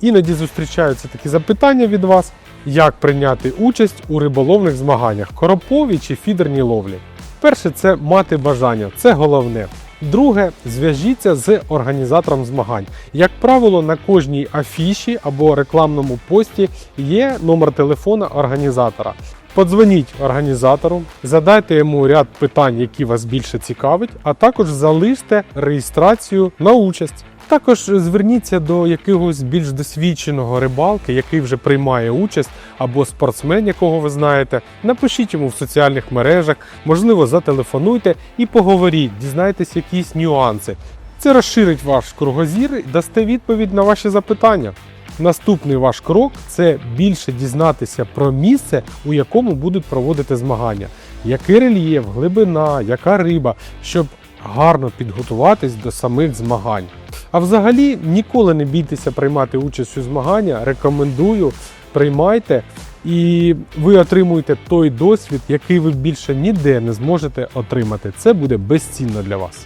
Іноді зустрічаються такі запитання від вас, як прийняти участь у риболовних змаганнях, короповій чи фідерній ловлі. Перше це мати бажання, це головне. Друге, зв'яжіться з організатором змагань. Як правило, на кожній афіші або рекламному пості є номер телефона організатора. Подзвоніть організатору, задайте йому ряд питань, які вас більше цікавить, а також залиште реєстрацію на участь. Також зверніться до якогось більш досвідченого рибалки, який вже приймає участь, або спортсмен, якого ви знаєте. Напишіть йому в соціальних мережах, можливо, зателефонуйте і поговоріть, дізнайтесь якісь нюанси. Це розширить ваш кругозір і дасте відповідь на ваші запитання. Наступний ваш крок це більше дізнатися про місце, у якому будуть проводити змагання, який рельєф, глибина, яка риба, щоб гарно підготуватись до самих змагань. А взагалі ніколи не бійтеся приймати участь у змагання. Рекомендую, приймайте, і ви отримуєте той досвід, який ви більше ніде не зможете отримати. Це буде безцінно для вас.